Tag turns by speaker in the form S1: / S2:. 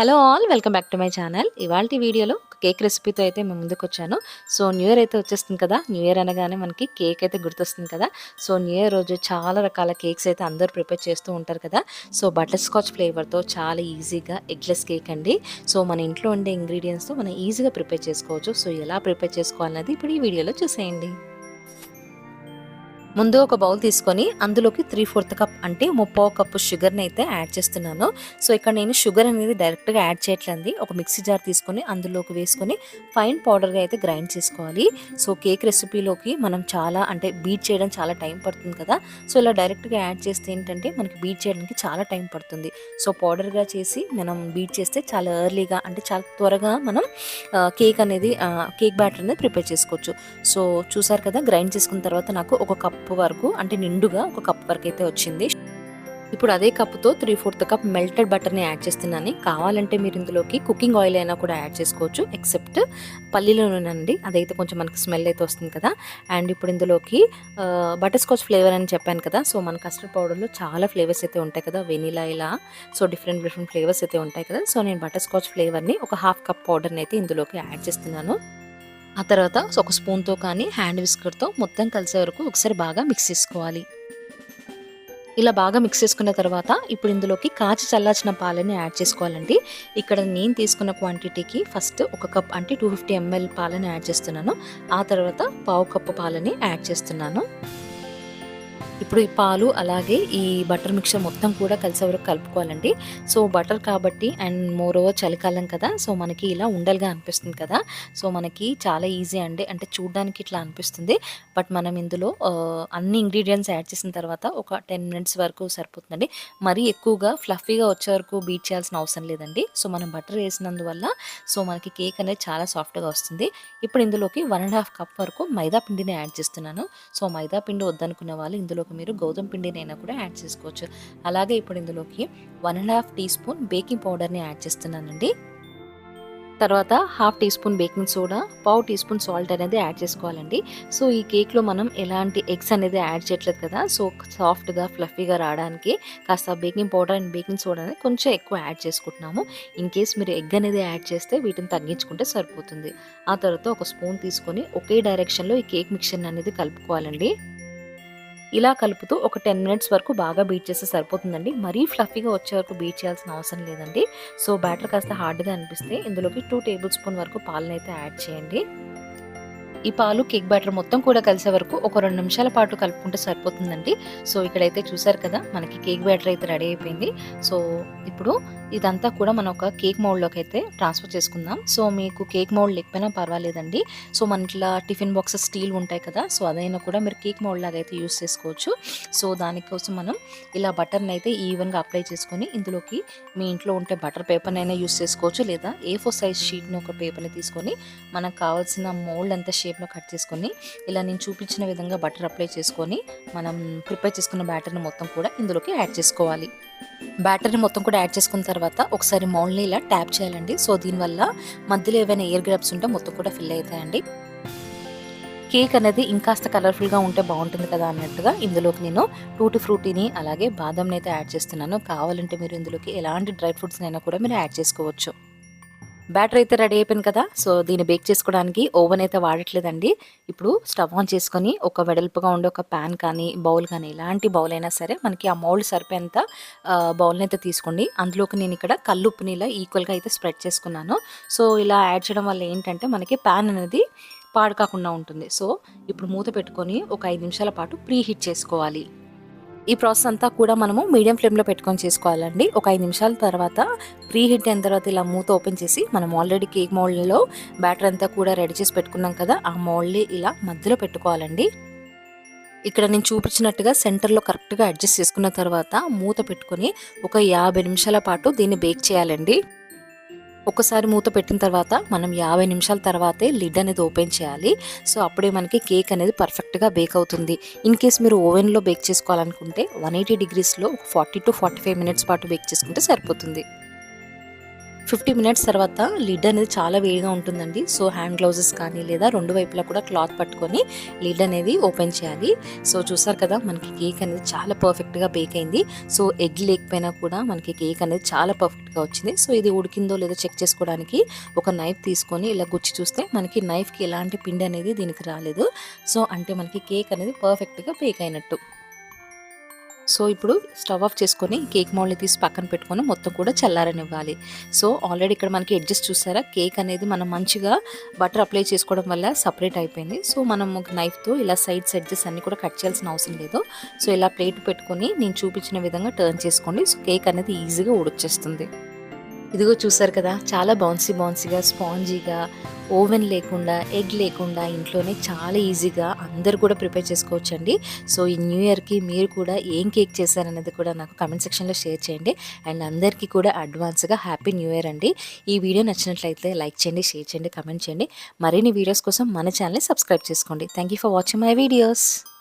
S1: Hello all welcome back to my channel ఇవాళ వీడియోలో ఒక కేక్ రెసిపీతో అయితే మేము ముందుకు వచ్చాను. సో న్యూ ఇయర్ అయితే వచ్చేస్తుంది కదా. న్యూ ఇయర్ అనగానే మనకి కేక్ అయితే గుర్తొస్తుంది కదా. సో న్యూ ఇయర్ రోజు చాలా రకాల కేక్స్ అయితే అందరూ ప్రిపేర్ చేస్తూ ఉంటారు కదా. సో బటర్ స్కాచ్ ఫ్లేవర్తో చాలా ఈజీగా ఎగ్లెస్ కేక్ అండి. సో మన ఇంట్లో ఉండే ఇంగ్రీడియంట్స్తో మనం ఈజీగా ప్రిపేర్ చేసుకోవచ్చు. సో ఎలా ప్రిపేర్ చేసుకోవాలన్నది ఇప్పుడు ఈ వీడియోలో చూసేయండి. ముందు ఒక బౌల్ తీసుకొని అందులోకి త్రీ ఫోర్త్ కప్ అంటే ముప్పో కప్పు షుగర్ని అయితే యాడ్ చేస్తున్నాను. సో ఇక్కడ నేను షుగర్ అనేది డైరెక్ట్గా యాడ్ చేయట్లేదు ఒక మిక్సీ జార్ తీసుకొని అందులోకి వేసుకొని ఫైన్ పౌడర్గా అయితే గ్రైండ్ చేసుకోవాలి. సో కేక్ రెసిపీలోకి మనం చాలా అంటే బీట్ చేయడం చాలా టైం పడుతుంది కదా. సో ఇలా డైరెక్ట్గా యాడ్ చేస్తే ఏంటంటే మనకి బీట్ చేయడానికి చాలా టైం పడుతుంది. సో పౌడర్గా చేసి మనం బీట్ చేస్తే చాలా ఎర్లీగా అంటే చాలా త్వరగా మనం కేక్ అనేది కేక్ బ్యాటర్ అనేది ప్రిపేర్ చేసుకోవచ్చు. సో చూసారు కదా గ్రైండ్ చేసుకున్న తర్వాత నాకు ఒక కప్ కప్పు వరకు అంటే నిండుగా ఒక కప్ వరకు అయితే వచ్చింది. ఇప్పుడు అదే కప్తో త్రీ ఫోర్త్ కప్ మెల్టెడ్ బటర్ని యాడ్ చేస్తున్నాను. కావాలంటే మీరు ఇందులోకి కుకింగ్ ఆయిల్ అయినా కూడా యాడ్ చేసుకోవచ్చు ఎక్సెప్ట్ పల్లీలో అండి. అదైతే కొంచెం మనకి స్మెల్ అయితే వస్తుంది కదా. అండ్ ఇప్పుడు ఇందులోకి బటర్ స్కాచ్ ఫ్లేవర్ అని చెప్పాను కదా. సో మన కస్టర్డ్ పౌడర్లో చాలా ఫ్లేవర్స్ అయితే ఉంటాయి కదా. వెనీలా ఇలా సో డిఫరెంట్ డిఫరెంట్ ఫ్లేవర్స్ అయితే ఉంటాయి కదా. సో నేను బటర్ స్కాచ్ ఫ్లేవర్ని ఒక హాఫ్ కప్ పౌడర్ని అయితే ఇందులోకి యాడ్ చేస్తున్నాను. ఆ తర్వాత ఒక స్పూన్తో కానీ హ్యాండ్ విస్కర్తో మొత్తం కలిసే వరకు ఒకసారి బాగా మిక్స్ చేసుకోవాలి. ఇలా బాగా మిక్స్ చేసుకున్న తర్వాత ఇప్పుడు ఇందులోకి కాచి చల్లార్చిన పాలని యాడ్ చేసుకోవాలండి. ఇక్కడ నేను తీసుకున్న క్వాంటిటీకి ఫస్ట్ ఒక కప్ అంటే టూ ఫిఫ్టీ ఎంఎల్ పాలని యాడ్ చేస్తున్నాను. ఆ తర్వాత పావు కప్పు పాలని యాడ్ చేస్తున్నాను. ఇప్పుడు ఈ పాలు అలాగే ఈ బటర్ మిక్చర్ మొత్తం కూడా కలిసే వరకు కలుపుకోవాలండి. సో బటర్ కాబట్టి అండ్ మోర్ ఓవర్ చలికాలం కదా సో మనకి ఇలా ఉండలుగా అనిపిస్తుంది కదా. సో మనకి చాలా ఈజీ అండి. అంటే చూడడానికి ఇట్లా అనిపిస్తుంది. బట్ మనం ఇందులో అన్ని ఇంగ్రీడియంట్స్ యాడ్ చేసిన తర్వాత ఒక టెన్ మినిట్స్ వరకు సరిపోతుందండి. మరీ ఎక్కువగా ఫ్లఫీగా వచ్చే వరకు బీట్ చేయాల్సిన అవసరం లేదండి. సో మనం బటర్ వేసినందువల్ల సో మనకి కేక్ అనేది చాలా సాఫ్ట్గా వస్తుంది. ఇప్పుడు ఇందులోకి వన్ అండ్ హాఫ్ కప్ వరకు మైదా పిండిని యాడ్ చేస్తున్నాను. సో మైదా పిండి వద్దనుకునే వాళ్ళు ఇందులో ఇందులోకి మీరు గోధుమ పిండినైనా కూడా యాడ్ చేసుకోవచ్చు. అలాగే ఇప్పుడు ఇందులోకి one and half teaspoon baking పౌడర్ని యాడ్ చేస్తున్నానండి. తర్వాత half teaspoon baking soda పావు టీ స్పూన్ సాల్ట్ అనేది యాడ్ చేసుకోవాలండి. సో ఈ కేక్లో మనం ఎలాంటి ఎగ్స్ అనేది యాడ్ చేయట్లేదు కదా సో సాఫ్ట్గా ఫ్లఫీగా రావడానికి కాస్త baking powder and baking soda అనేది కొంచెం ఎక్కువ యాడ్ చేసుకుంటున్నాము. ఇన్ కేస్ మీరు ఎగ్ అనేది యాడ్ చేస్తే వీటిని తగ్గించుకుంటే సరిపోతుంది. ఆ తర్వాత ఒక స్పూన్ తీసుకొని ఒకే డైరెక్షన్లో ఈ కేక్ మిక్చర్ అనేది కలుపుకోవాలండి. ఇలా కలుపుతూ ఒక టెన్ మినిట్స్ వరకు బాగా బీట్ చేస్తే సరిపోతుందండి. మరీ ఫ్లఫీగా వచ్చే వరకు బీట్ చేయాల్సిన అవసరం లేదండి. సో బ్యాటర్ కాస్త హార్డ్గా అనిపిస్తే ఇందులోకి టూ టేబుల్ స్పూన్ వరకు పాలనైతే యాడ్ చేయండి. ఈ పాలు కేక్ బ్యాటర్ మొత్తం కూడా కలిసే వరకు ఒక రెండు నిమిషాల పాటు కలుపుకుంటే సరిపోతుందండి. సో ఇక్కడైతే చూసారు కదా మనకి కేక్ బ్యాటర్ అయితే రెడీ అయిపోయింది. సో ఇప్పుడు ఇదంతా కూడా మనం ఒక కేక్ మౌల్డ్లోకి అయితే ట్రాన్స్ఫర్ చేసుకుందాం. సో మీకు కేక్ మౌల్డ్ లేకపోయినా పర్వాలేదండి. సో మన ఇట్లా టిఫిన్ బాక్సెస్ స్టీల్ ఉంటాయి కదా సో అదైనా కూడా మీరు కేక్ మౌల్డ్ లాగా అయితే యూస్ చేసుకోవచ్చు. సో దానికోసం మనం ఇలా బటర్ని అయితే ఈవెన్గా అప్లై చేసుకొని ఇందులోకి మీ ఇంట్లో ఉంటే బటర్ పేపర్ని అయినా యూస్ చేసుకోవచ్చు. లేదా ఏ ఫోర్ సైజ్ షీట్ని ఒక పేపర్ని తీసుకొని మనకు కావాల్సిన మౌల్డ్ అంతా షేప్లో కట్ చేసుకొని ఇలా నేను చూపించిన విధంగా బటర్ అప్లై చేసుకొని మనం ప్రిపేర్ చేసుకున్న బ్యాటర్ని మొత్తం కూడా ఇందులోకి యాడ్ చేసుకోవాలి. బ్యాటరీ మొత్తం కూడా యాడ్ చేసుకున్న తర్వాత ఒకసారి మౌల్ని ఇలా ట్యాప్ చేయాలండి. సో దీనివల్ల మధ్యలో ఏవైనా ఎయిర్ గ్రాప్స్ ఉంటే మొత్తం కూడా ఫిల్ అవుతాయండి. కేక్ అనేది ఇంకాస్త కలర్ఫుల్గా ఉంటే బాగుంటుంది కదా అన్నట్టుగా ఇందులోకి నేను టూటీ ఫ్రూటీని అలాగే బాదంని అయితే యాడ్ చేస్తున్నాను. కావాలంటే మీరు ఇందులోకి ఎలాంటి డ్రై ఫ్రూట్స్నైనా కూడా మీరు యాడ్ చేసుకోవచ్చు. బ్యాటర్ అయితే రెడీ అయిపోయింది కదా సో దీన్ని బేక్ చేసుకోవడానికి ఓవెన్ అయితే వాడట్లేదండి. ఇప్పుడు స్టవ్ ఆన్ చేసుకొని ఒక వెడల్పుగా ఉండే ఒక ప్యాన్ కానీ బౌల్ కానీ ఎలాంటి బౌల్ అయినా సరే మనకి ఆ మౌల్డ్ సరిపోయేంత బౌల్ని అయితే తీసుకోండి. అందులోకి నేను ఇక్కడ కల్లుప్పు నీళ్ళ ఈక్వల్గా అయితే స్ప్రెడ్ చేసుకున్నాను. సో ఇలా యాడ్ చేయడం వల్ల ఏంటంటే మనకి ప్యాన్ అనేది పాడు కాకుండా ఉంటుంది. సో ఇప్పుడు మూత పెట్టుకొని ఒక ఐదు నిమిషాల పాటు ప్రీ హీట్ చేసుకోవాలి. ఈ ప్రాసెస్ అంతా కూడా మనము మీడియం ఫ్లేమ్లో పెట్టుకొని చేసుకోవాలండి. ఒక ఐదు నిమిషాల తర్వాత ప్రీ హీట్ అయిన తర్వాత ఇలా మూత ఓపెన్ చేసి మనం ఆల్రెడీ కేక్ మోల్డ్లో బ్యాటర్ అంతా కూడా రెడీ చేసి పెట్టుకున్నాం కదా ఆ మోల్డ్ని ఇలా మధ్యలో పెట్టుకోవాలండి. ఇక్కడ నేను చూపించినట్టుగా సెంటర్లో కరెక్ట్గా అడ్జస్ట్ చేసుకున్న తర్వాత మూత పెట్టుకొని ఒక యాభై నిమిషాల పాటు దీన్ని బేక్ చేయాలండి. ఒకసారి మూత పెట్టిన తర్వాత మనం యాభై నిమిషాల తర్వాతే లిడ్ అనేది ఓపెన్ చేయాలి. సో అప్పుడే మనకి కేక్ అనేది పర్ఫెక్ట్గా బేక్ అవుతుంది. ఇన్ కేస్ మీరు ఓవెన్లో బేక్ చేసుకోవాలనుకుంటే one eighty డిగ్రీస్లో forty to forty five minutes పాటు బేక్ చేసుకుంటే సరిపోతుంది. ఫిఫ్టీ మినిట్స్ తర్వాత లిడ్ అనేది చాలా వేడిగా ఉంటుందండి. సో హ్యాండ్ గ్లౌజెస్ కానీ లేదా రెండు వైపులా కూడా క్లాత్ పట్టుకొని లిడ్ అనేది ఓపెన్ చేయాలి. సో చూసారు కదా మనకి కేక్ అనేది చాలా పర్ఫెక్ట్గా బేక్ అయింది. సో ఎగ్ లేకపోయినా కూడా మనకి కేక్ అనేది చాలా పర్ఫెక్ట్గా వచ్చింది. సో ఇది ఉడికిందో లేదో చెక్ చేసుకోవడానికి ఒక నైఫ్ తీసుకొని ఇలా గుచ్చి చూస్తే మనకి నైఫ్కి ఎలాంటి పిండి అనేది దీనికి రాలేదు. సో అంటే మనకి కేక్ అనేది పర్ఫెక్ట్గా బేక్ అయినట్టు. సో ఇప్పుడు స్టవ్ ఆఫ్ చేసుకొని కేక్ మౌల్ని తీసి పక్కన పెట్టుకొని మొత్తం కూడా చల్లారనివ్వాలి. సో ఆల్రెడీ ఇక్కడ మనకి ఎడ్జెస్ చూసారా? కేక్ అనేది మనం మంచిగా బటర్ అప్లై చేసుకోవడం వల్ల సపరేట్ అయిపోయింది. సో మనం ఒక నైఫ్తో ఇలా సైడ్స్ ఎడ్జెస్ అన్నీ కూడా కట్ చేయాల్సిన అవసరం లేదు. సో ఇలా ప్లేట్ పెట్టుకొని నేను చూపించిన విధంగా టర్న్ చేసుకోండి. సో కేక్ అనేది ఈజీగా ఉడొచ్చేస్తుంది ఇదిగో చూసారు కదా? చాలా బౌన్సీ బౌన్సీగా స్పాంజీగా ఓవెన్ లేకుండా ఎగ్ లేకుండా ఇంట్లోనే చాలా ఈజీగా అందరు కూడా ప్రిపేర్ చేసుకోవచ్చండి. సో ఈ న్యూ ఇయర్కి మీరు కూడా ఏం కేక్ చేశారనేది కూడా నాకు కమెంట్ సెక్షన్లో షేర్ చేయండి. అండ్ అందరికీ కూడా అడ్వాన్స్గా హ్యాపీ న్యూ ఇయర్ అండి. ఈ వీడియో నచ్చినట్లయితే లైక్ చేయండి షేర్ చేయండి కమెంట్ చేయండి. మరిన్ని వీడియోస్ కోసం మన ఛానల్ని సబ్స్క్రైబ్ చేసుకోండి. Thank you for watching my videos.